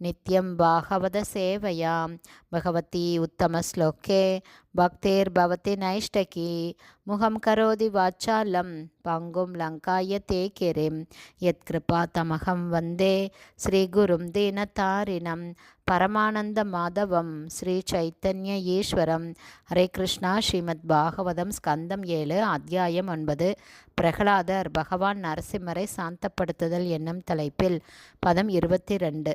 नित्यं भागवतसेवयां भगवती उत्तमश्लोके भक्तिर्भवति नैष्टकी मुखं करोति वाचालं पङ्गुं लङ्काय ते किरिं यत्कृपातमहं वन्दे श्रीगुरुं दीनतारिणं பரமானந்தமாதவம் ஸ்ரீ சைத்தன்ய ஈஸ்வரம் ஹரே கிருஷ்ணா ஸ்ரீமத் பாகவதம் ஸ்கந்தம் ஏழு அத்தியாயம் ஒன்பது பிரகலாதர் பகவான் நரசிம்மரை சாந்தப்படுத்துதல் என்னும் தலைப்பில் பதம் இருபத்தி ரெண்டு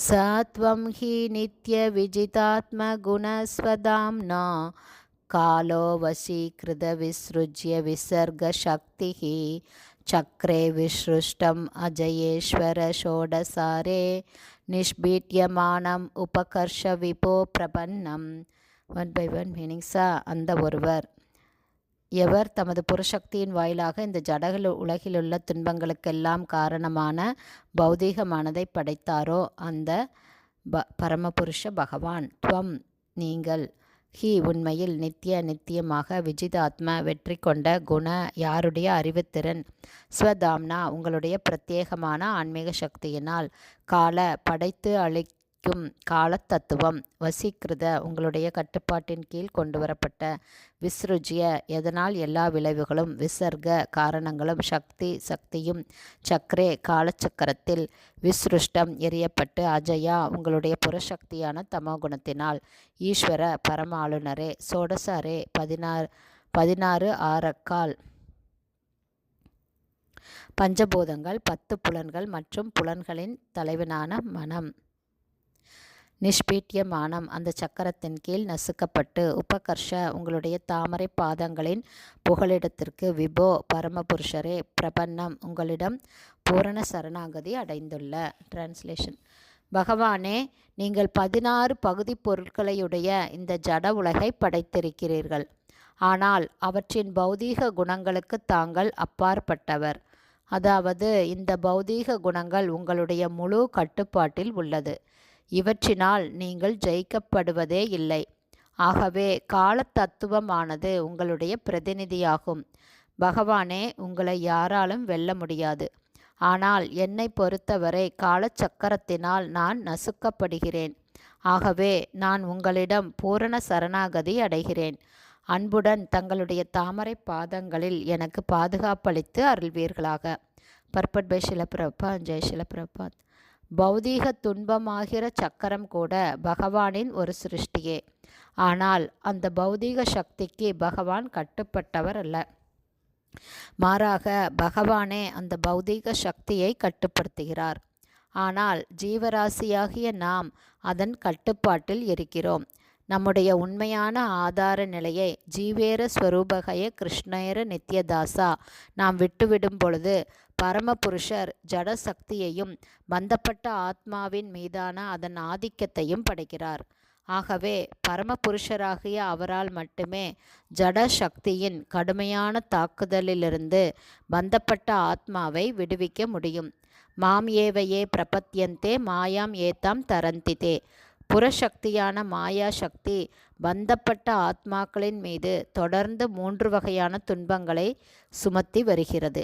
சத்வம் ஹி நித்ய விஜிதாத்ம குணஸ்வதாம்னா காலோ வசீகிருத விஸ்ருஜ்ய விசர்கசக்தி சக்கரே விஸ்ருஷ்டம் அஜயேஸ்வர ஷோடசாரே நிஷ்பீட்யமானம் உபகர்ஷ விபோ பிரபன்னம் ஒன் பை ஒன் மீனிங்ஸா அந்த ஒருவர் எவர் தமது புருஷக்தியின் வாயிலாக இந்த ஜடகள் உலகிலுள்ள துன்பங்களுக்கெல்லாம் காரணமான பௌதீகமானதை படைத்தாரோ அந்த ப பரமபுருஷ பகவான். துவம் நீங்கள். ஹி உண்மையில் நித்திய நித்தியமாக விஜிதாத்ம வெற்றி கொண்ட குண யாருடைய அறிவுத்திறன்? ஸ்வதாம்னா உங்களுடைய பிரத்யேகமான ஆன்மீக சக்தியினால் கால படைத்து அழி வசிக்கும் காலத்தத்துவம் வசீக்கிருத உங்களுடைய கட்டுப்பாட்டின் கீழ் கொண்டு வரப்பட்ட விஸ்ருஜிய எதனால் எல்லா விளைவுகளும் விசர்க காரணங்களும் சக்தி சக்தியும் சக்ரே காலச்சக்கரத்தில் விஸ்ருஷ்டம் எரியப்பட்டு அஜயா உங்களுடைய புறசக்தியான தமோகுணத்தினால் ஈஸ்வர பரம ஆளுநரே சோடசாரே பதினாறு பதினாறு ஆறக்கால் பஞ்சபூதங்கள் பத்து புலன்கள் மற்றும் புலன்களின் தலைவனான மனம். நிஷ்பீட்டியமானம். அந்த சக்கரத்தின் கீழ் நசுக்கப்பட்டு உபகர்ஷ உங்களுடைய தாமரை பாதங்களின் புகலிடத்திற்கு விபோ பரமபுருஷரே பிரபன்னம் உங்களிடம் பூரண சரணாகதி அடைந்துள்ள. டிரான்ஸ்லேஷன் பகவானே நீங்கள் பதினாறு பகுதி பொருட்களையுடைய இந்த ஜட உலகை படைத்திருக்கிறீர்கள். ஆனால் அவற்றின் பௌதீக குணங்களுக்கு தாங்கள் அப்பாற்பட்டவர். அதாவது இந்த பௌதீக குணங்கள் உங்களுடைய முழு கட்டுப்பாட்டில் உள்ளது. இவற்றினால் நீங்கள் ஜெயிக்கப்படுவதே இல்லை. ஆகவே கால தத்துவமானது உங்களுடைய பிரதிநிதியாகும். பகவானே உங்களை யாராலும் வெல்ல முடியாது. ஆனால் என்னை பொறுத்தவரை காலச்சக்கரத்தினால் நான் நசுக்கப்படுகிறேன். ஆகவே நான் உங்களிடம் பூரண சரணாகதி அடைகிறேன். அன்புடன் தங்களுடைய தாமரை பாதங்களில் எனக்கு பாதுகாப்பளித்து அருள்வீர்களாக. பர்பட் பை சிலப்பிரபா ஜெய் சிலப்பிரபாத் பௌதீக துன்பமாகிற சக்கரம் கூட பகவானின் ஒரு சிருஷ்டியே. ஆனால் அந்த பௌதீக சக்திக்கு பகவான் கட்டுப்பட்டவர் அல்ல. மாறாக பகவானே அந்த பௌதீக சக்தியை கட்டுப்படுத்துகிறார். ஆனால் ஜீவராசியாகிய நாம் அதன் கட்டுப்பாட்டில் இருக்கிறோம். நம்முடைய உண்மையான ஆதார நிலையை ஜீவேர ஸ்வரூபகய கிருஷ்ணேர நித்யதாசா நாம் விட்டுவிடும் பொழுது பரமபுருஷர் ஜட சக்தியையும் பந்தப்பட்ட ஆத்மாவின் மீதான அதன் ஆதிக்கத்தையும் படைக்கிறார். ஆகவே பரமபுருஷராகிய அவரால் மட்டுமே ஜட சக்தியின் கடுமையான தாக்குதலிலிருந்து பந்தப்பட்ட ஆத்மாவை விடுவிக்க முடியும். மாம் ஏவையே பிரபத்தியந்தே மாயாம் ஏத்தாம் தரந்திதே. புறசக்தியான மாயா சக்தி பந்தப்பட்ட ஆத்மாக்களின் மீது தொடர்ந்து மூன்று வகையான துன்பங்களை சுமத்தி வருகிறது.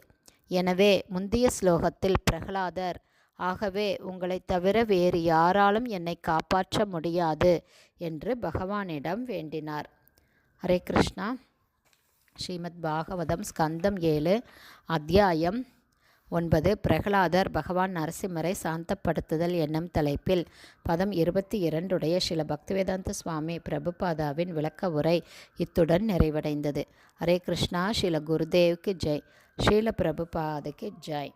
எனவே முந்தைய ஸ்லோகத்தில் பிரகலாதர் ஆகவே உங்களைத் தவிர வேறு யாராலும் என்னை காப்பாற்ற முடியாது என்று பகவானிடம் வேண்டினார். ஹரே கிருஷ்ணா. ஸ்ரீமத் பாகவதம் ஸ்கந்தம் ஏழு அத்தியாயம் ஒன்பது பிரகலாதர் பகவான் நரசிம்மரை சாந்தப்படுத்துதல் என்னும் தலைப்பில் பதம் இருபத்தி இரண்டுடைய சில பக்திவேதாந்த சுவாமி பிரபுபாதாவின் விளக்க உரை இத்துடன் நிறைவடைந்தது. ஹரே கிருஷ்ணா ஸ்ரீல குருதேவ்க்கு ஜெய். ஸ்ரீல பிரபுபாதுக்கு ஜெய்.